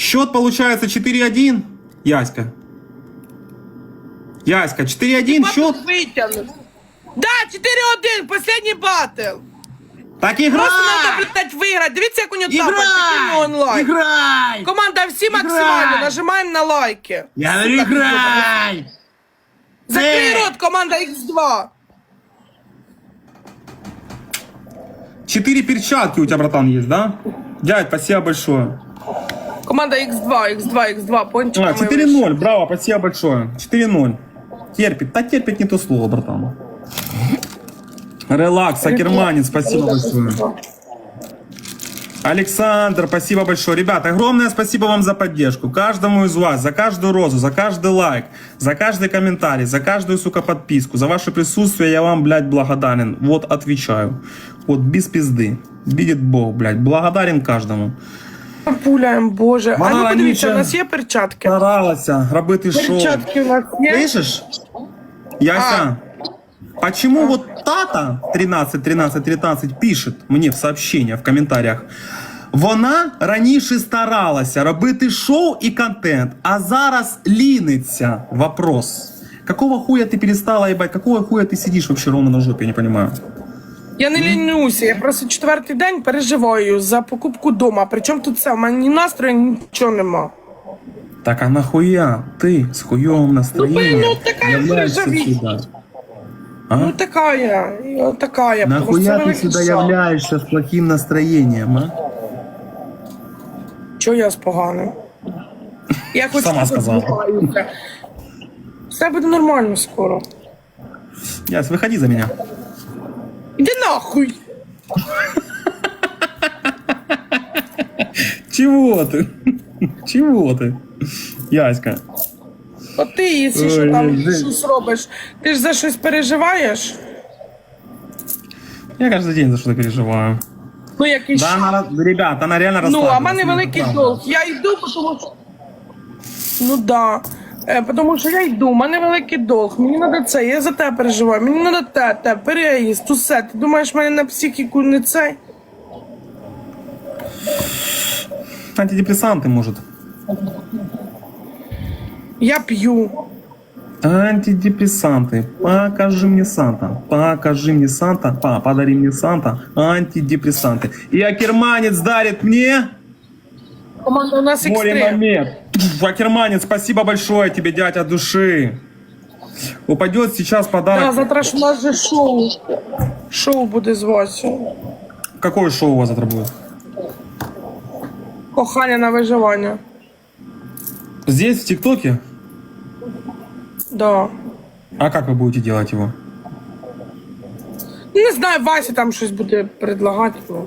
Счет получается 4-1. Яська. Яська, 4-1 счет. Витягнув. Да, 4-1, последній батл. Так Просто треба, играй! блядь, виграти. Дивіться, як у нього тапочки, Играй! онлайн. Играй! Команда, всі Играй! максимально, нажимаємо на лайки. Я говорю, играй! Закрий Эй! рот, команда X2. Четыре перчатки у тебя, братан, есть, да? Дядь, спасибо большое. Команда X2, X2, X2, пончик. А, 4-0, браво, спасибо большое. 4-0. Терпит. Да терпит не то слово, братан. Релакс, Акерманин, спасибо большое. Александр, спасибо большое. Ребята, огромное спасибо вам за поддержку. Каждому из вас, за каждую розу, за каждый лайк, за каждый комментарий, за каждую, сука, подписку, за ваше присутствие я вам, блядь, благодарен. Вот отвечаю. Вот без пизды. Видит Бог, блядь. Благодарен каждому. Пуляємо, боже. А Вона ну подивіться, раніше- у нас є перчатки. Старалася робити шоу. Перчатки у нас є. Слышишь? Яся, почему вот Тата 13 13 13 пишет мне в сообщения, в комментарях? Вона раніше старалася робити шоу і контент, а зараз ліниться. Вопрос. Какого хуя ты перестала, ебать? Какого хуя ты сидишь вообще ровно на жопе, я не понимаю. Я не лінюся, я просто четвертий день переживаю за покупку дома. Причому тут це, у мене ні настрою, нічого нема. Так а нахуя ты с хуевым настроением Ну, блин, ну такая являешься приживись. сюда? А? Ну така я, і така я. просто Нахуя ты великий сюда шок. являешься с плохим настроением, а? Чого я з поганим? Я хоч Сама сказала. сподіваюся. Все буде нормально скоро. Яс, выходи за меня. Іди нахуй! Чего ты? Чего ты? Яська. От ти, якщо Ой, що там блін. щось робиш, ти ж за щось переживаєш? Я каждый день за что-то переживаю. Ну якийсь. Да, она, ребят, она реально Ну, расслабилась. а в мене великий правда. долг. Я йду, тому що. Ну да. Е, тому що я йду, у мене великий долг. Мені треба це, я за тебе переживаю. Мені треба те, те, переїзд, усе. Ти думаєш, в мене на психіку не цей? Антидепрессанты, может. Я п'ю. Антидепрессанты. Покажи мне Санта. Покажи мне Санта. Па, подари мне Санта. Антидепрессанты. И Акерманец дарит мне... Команда у нас Море екстрем. момент. Пф, Акерманец, спасибо большое тебе, дядь, от души. Упадет сейчас Да, подарок. завтра ж у нас же шоу. Шоу буде з Васю. Какое шоу у вас завтра будет? Кохання на виживання. Здесь, в ТикТоке? Да. А как вы будете делать его? Не знаю, Вася там щось буде предлагати. ну.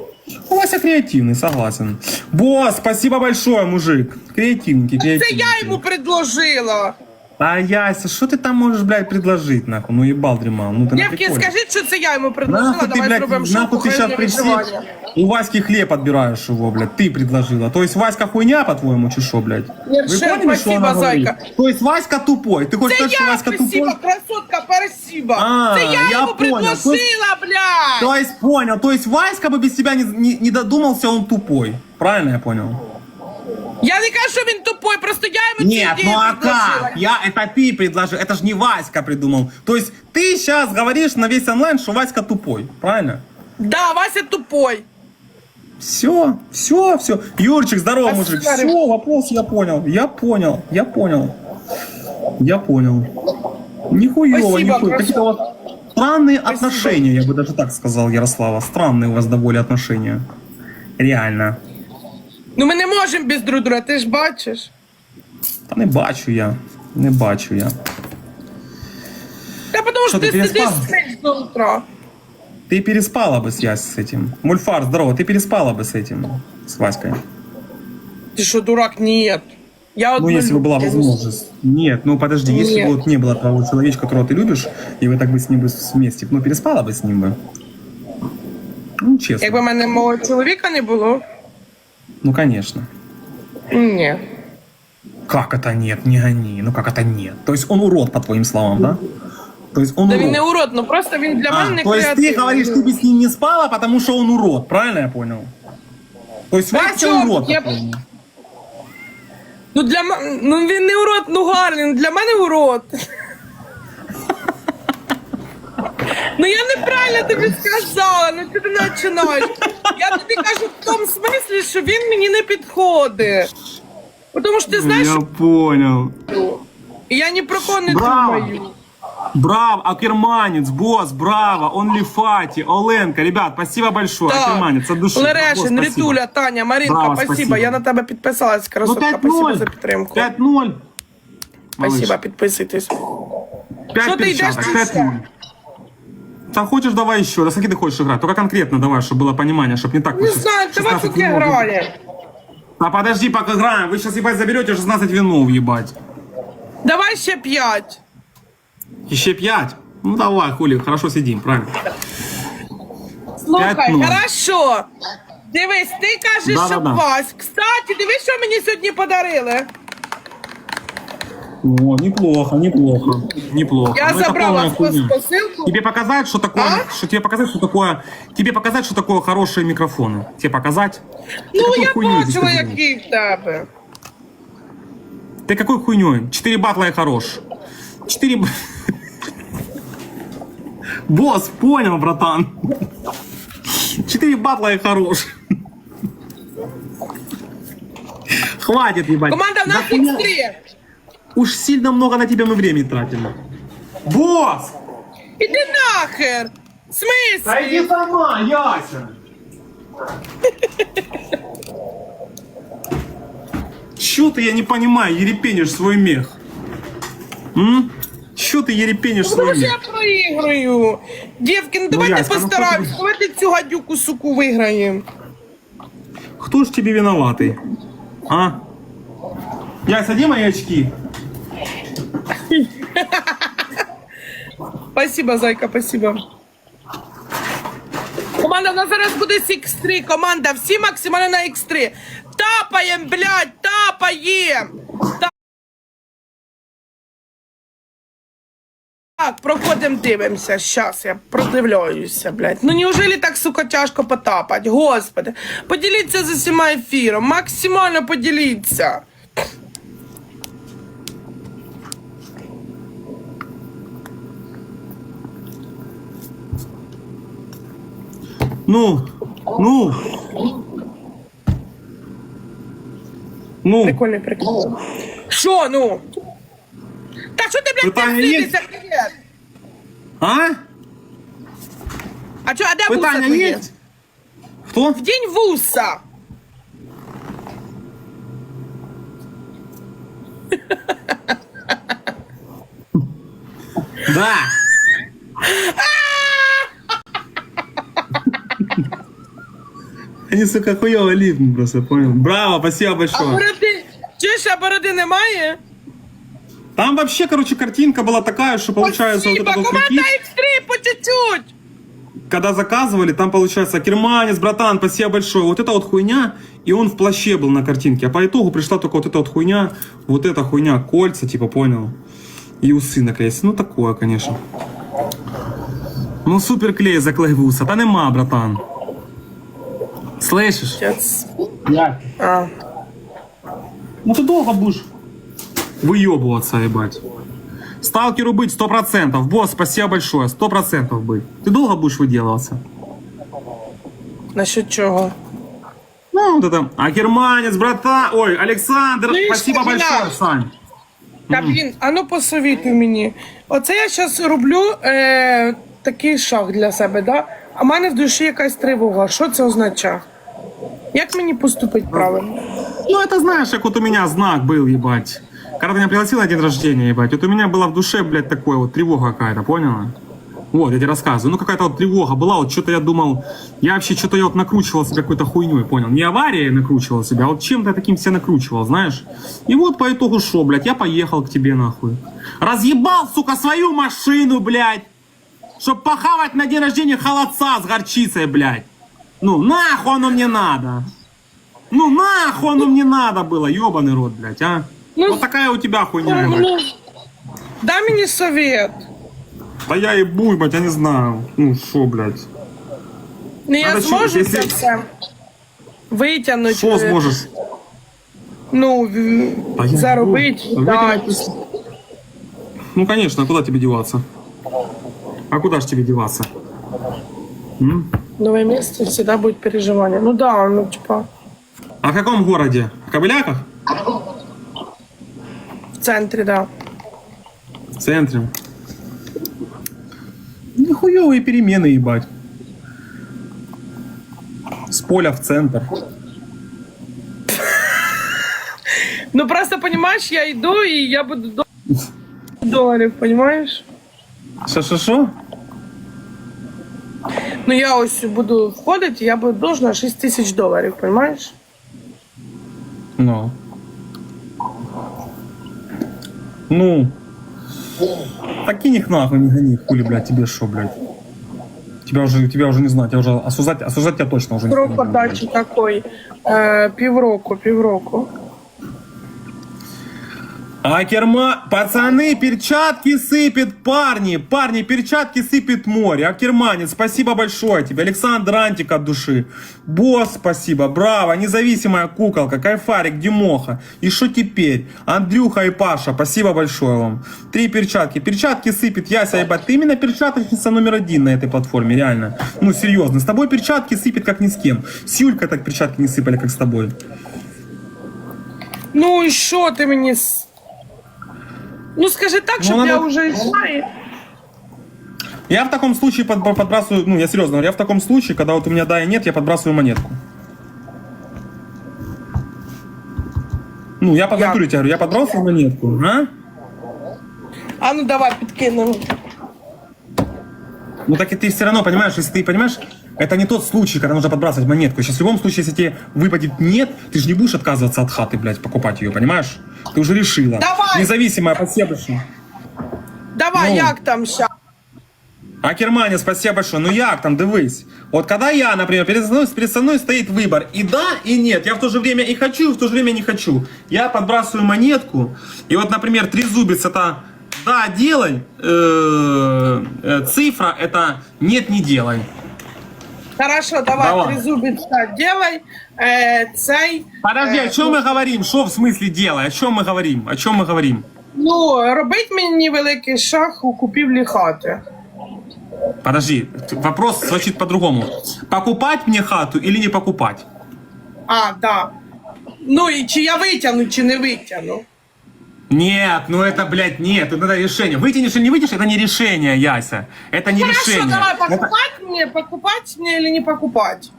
У Вася креативный, согласен. Босс, спасибо большое, мужик. Креативненький, Це креативненький. я йому предложила. А Яся, что ты там можешь, блядь, предложить, нахуй? Ну ебал дремал, ну ты на Дівки, приколе. скажіть, що це я йому предложила. Нахуй ты, Давай блядь, зробимо шоу нахуй ты присел, виживання. у Васьки хлеб отбираешь его, блядь, ты предложила. То есть Васька хуйня, по-твоему, блядь? Вы шеф, поняли, что спасибо, она говорит? зайка. То есть Васька тупой, ты хочешь Це сказать, что я, Васька спасибо, тупой? красотка, спасибо. А, Це я, я йому понял. предложила, блядь. То есть понял, то есть Васька бы без тебя не, не, не додумался, он тупой. Правильно я понял? Я не кажу, що він тупой, просто я цю Нет, ну а как? Я, это ты предложил, это же не Васька придумал. То есть ты сейчас говоришь на весь онлайн, что Васька тупой, правильно? Да, Вася тупой. Все, все, все. Юрчик, здорово, А мужик. Все, вопрос я понял. Я понял, я понял. Я понял. Нихуево, Спасибо, нихуево. Какие-то вас странные отношения, я бы даже так сказал, Ярослава. Странные у вас довольно отношения. Реально. Ну ми не можемо без друг друга, ти ж бачиш. Та не бачу я. Не бачу я. Та тому що Що, ти ти сидиш переспав? спиш до утра. Ты переспала бы связь с этим. Мульфар, здорово, ты переспала бы с этим, с Васькой. Ти що, дурак? Ні. Я Ну, одну если бы была люблю. возможность. Нет, ну подожди, если Нет. бы вот не было того человечка, которого ты любишь, и вы так бы с ним бы вместе, ну переспала бы с ним бы. Ну, честно. Якби в мене мого чоловіка не було. Ну, конечно. Ні. Как это нет? Не гони. Ну как это нет? То есть он урод, по твоим словам, да? То есть он Та урод. він не урод, ну просто він для А, мене не то есть ты креативний. говоришь, ты бы с ним не спала, потому что он урод, правильно я понял? То есть При Вася чём? урод, Я- по-твоему? Ну для м- ну він не урод, ну гарний, ну для мене урод. Ну я неправильно тобі сказала, ну ти не починаєш. Я тобі кажу в тому смислі, що він мені не підходить. Тому що ти знаєш, Я понял. я ні про кого не Браво. думаю. Браво, Акерманец, босс, браво, Онли Фати, Оленка, ребят, спасибо большое, Акерманец, от души. Босс, Лерешин, спасибо. Ритуля, Таня, Маринка, Браво, спасибо. спасибо. Я на тебе підписалась, Ну красотка. 5-0, Спасибо за підтримку. 5-0. Спасибо, підписуйтесь. 5 Що ти йдеш перчаток, чи 5-0. Там хочешь, давай еще. Да с каких ты хочешь играть? Только конкретно давай, чтобы было понимание, чтобы не так. Не знаю, давай 16 поки винов. грали. А подожди, пока играем. Вы сейчас, ебать, заберете 16 винов, ебать. Давай ще п'ять. Еще 5. Ну давай, хули, хорошо сидим, правильно. Слухай, 5-0. хорошо. Дивись, ти кажеш, що Да-да-да. Кстати, дивись, що мені сьогодні подарили. О, неплохо, неплохо. Неплохо. Я Ну, это забрала полная пос- хуйня. посилку. Тебе показать, что такое, А? что тебе показать, что такое, тебе показать, что такое хорошие микрофоны. Тебе показать? Ну, я бачила, який в тебе. Ты какой хуйней? Четыре батла и хорош. Четыре... Босс, понял, братан. Четыре батла и хорош. Хватит, ебать. Команда в Да хуя- X3. Уж сильно много на тебя мы времени тратили. Босс! Іди нахер. В смислі? иди сама, Яся! Чё ты, я не понимаю, ерепенишь свой мех? М? Чё ты ерепенишь свой Тому що мех? я проіграю. Дівки, ну давайте Яська, ну, постараємось. хоч- Давайте цю гадюку суку виграємо. Кто ж тебе виноватый? А? Яся, где мои очки? Спасибо, зайка, спасибо. Команда, у нас зараз буде X3. Команда, всі максимально на X3. Тапаєм, блядь, тапаєм. Так, проходимо, дивимося. Щас я продивляюся, блядь. Ну неужели так, сука, тяжко потапать? Господи. Поділіться з усіма ефіром. Максимально поділіться. Ну, ну. Ну, Прикольний прикол. Що, ну? Та що ти, блядь, Питання не є? встигнешся, привіт? а? А чо, а де вуса Питання твої? є? Хто? Вдінь вуса. Они, сука, хуёво липнут просто, понял? Браво, спасибо А большое. бороди... Чуєш, а бороди немає? Там вообще, короче, картинка была такая, что получается вот Спасибо, этот вот команда прикид, X3 по чуть-чуть. когда заказывали, там получается керманец, братан, спасибо большое. Вот эта вот хуйня, и он в плаще был на картинке. А по итогу пришла только вот эта вот хуйня, вот эта хуйня, кольца, типа, понял? И усы наклеить. Ну, такое, конечно. Ну, супер клей заклеив уса. Та нема, братан. Слышишь? Щас. Я. А. Ну ты долго будешь выебываться, ебать. Сталкеру быть сто процентов. Босс, спасибо большое. Сто процентов быть. Ты долго будешь выделываться? Насчет чого? Ну, вот это. А германец, брата. Ой, Александр, Слышь, спасибо Кабина. большое, Сань. Та блін, а ну посовітуй мені. Оце я зараз роблю е, такий шаг для себе, да? А в мене в душі якась тривога. Що це означає? Як мені поступити правильно? Ну, это знаешь, как вот у меня знак был, ебать. Когда ты меня пригласил на день рождения, ебать, вот у меня была в душе, блядь, такое вот тревога какая-то, поняла? Вот, я тебе рассказываю. Ну, какая-то вот тревога была, вот что-то я думал, я вообще что-то я вот накручивал себя какой-то хуйней, понял? Не аварией накручивал себя, а вот чем-то таким себя накручивал, знаешь? И вот по итогу шо, блядь, я поехал к тебе, нахуй. Разъебал, сука, свою машину, блядь, чтоб похавать на день рождения холодца с горчицей, блядь. Ну, нахуй оно мне надо. Ну нахуй оно мне надо было, ебаный рот, блядь, а? Ну, вот такая у тебя хуйня, ебать. Дай мені совет. Да я ебу, ебать, я не знаю. Ну, шо, блядь. Ну я зможу чуть- це якщо- все витягнути. Сможешь? ну, А я заробити, дати. Ну, конечно, а куда тебе деваться? А куда ж тебе деваться? М? Новое место всегда будет переживание. Ну да, ну типа А в каком городе? В Кобыляках? в центре, да. В центре. Нихуевые перемены, ебать. С поля в центр. Ну просто понимаешь, я иду и я буду до долларов, понимаешь? Шо-шо-шо? Ну я ось буду входити, я буду должна 6 тисяч доларів, понимаешь? Ну. Ну. Так кинь их нахуй, не гони, хули, блядь, тебе шо, блядь. Тебя уже, тебя уже не знаю, тебя уже осуждать, осуждать тебя точно уже не Срок буду, блядь. подачі такий. Е, півроку, півроку. Акерма, пацаны, перчатки сыпет парни, парни, перчатки сыпет море. Акерманец, спасибо большое тебе. Александр Антик от души. Босс, спасибо, браво, независимая куколка, кайфарик, Димоха. И что теперь? Андрюха и Паша, спасибо большое вам. Три перчатки. Перчатки сыпет, Яся, ебать, ты именно перчаточница номер один на этой платформе, реально. Ну, серьезно, с тобой перчатки сыпет как ни с кем. С Юлькой так перчатки не сыпали, как с тобой. Ну і що ти мені. Ну скажи так, Ну, надо- я вже йшла і. Я в таком случае под- под- подбрасываю, ну я серьезно говорю, я в таком случае, когда вот у меня да и нет, я подбрасываю монетку. Ну, я по Я- натуре тебе говорю, я подбрасываю монетку, а? А ну давай підкинемо. Ну так и ты все равно понимаешь, если ты понимаешь, это не тот случай, когда нужно подбрасывать монетку. Сейчас в любом случае, если тебе выпадет нет, ты же не будешь отказываться от хаты, блядь, покупать ее, понимаешь? Ты уже решила. Давай! Независимая посебыша. Давай, Ну. як там ща? А Кермане, спасибо большое. Ну як там, дивись. Вот когда я, например, перед мной, перед мной стоит выбор и да, и нет. Я в то же время и хочу, и в то же время не хочу. Я подбрасываю монетку. И вот, например, трезубец это да, делай. э, э, цифра это нет, не делай. Хорошо, давай, Давай. трезубиця, делай. Е, цей. Подожди, е, о чем мы говорим? Что в смысле делай? О чем мы говорим? О чем мы говорим? Ну, робить мені великий шаг у купівлі хати. Подожди, т- вопрос звучит по-другому. Покупать мне хату или не покупать? А, да. Ну і чи я витягну, чи не витягну. Нет, ну это, блядь, нет, это решение. Вытянешь или не вытянешь, это не решение, Яся. Это не Хорошо, решение. давай, Это- покупать мне, покупать мне или не покупать?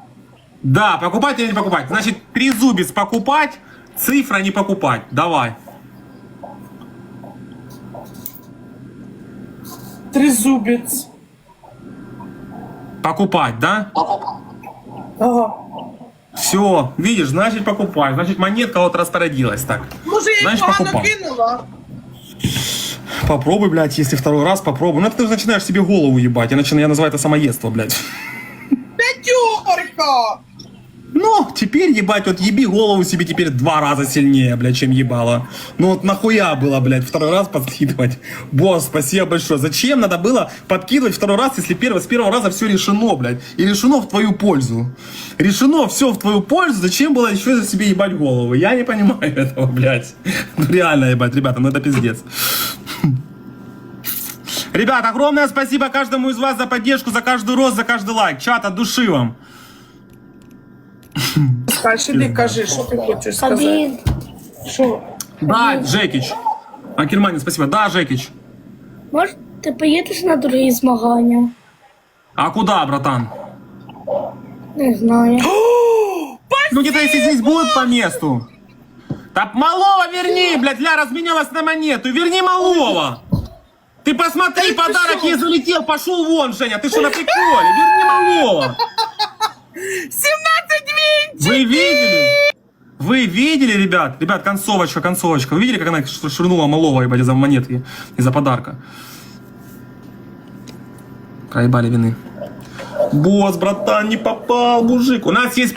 Да, покупать или не покупать. Значит, трезубец покупать, цифра не покупать. Давай. Трезубець. Покупать, да? Ага. Все, видишь, значит покупать. Значит, монетка вот распорядилась так. Може, я їх Знаєш, погано покупав. кинула? Попробуй, блядь, если второй раз попробуй. Ну, это ты начинаешь себе голову ебать. Я, начинаю, я называю это самоедство, блядь. П'ятерка! Ну, теперь, ебать, вот еби голову себе теперь два раза сильнее, блядь, чем ебало. Ну вот нахуя было, блядь, второй раз подкидывать? Босс, спасибо большое. Зачем надо было подкидывать второй раз, если первый, с первого раза все решено, блядь? И решено в твою пользу. Решено все в твою пользу, зачем было еще за себе ебать голову? Я не понимаю этого, блядь. Ну реально, ебать, ребята, ну это пиздец. Ребят, огромное спасибо каждому из вас за поддержку, за каждый рост, за каждый лайк. Чат от души вам. Скажи, іди кажи, що ти хочеш сказати? Один. Що? Да, Жекич. Акерманин, спасибо. Да, Жекич. Може, ти поїдеш на другі змагання? А куда, братан? Не знаю. Ну где-то если здесь будет по месту. Так малого верни, блядь, ля разменялась на монету. Верни малого. Ты посмотри, подарок ей залетел, пошел вон, Женя. Ты что, на приколе? Верни малого. 17 вінчиків! Вы видели? Вы видели, ребят? Ребят, концовочка, концовочка. Вы видели, как она швырнула малого, ебать, из-за монетки, из-за подарка? Проебали вины. Босс, братан, не попал, мужик. У нас есть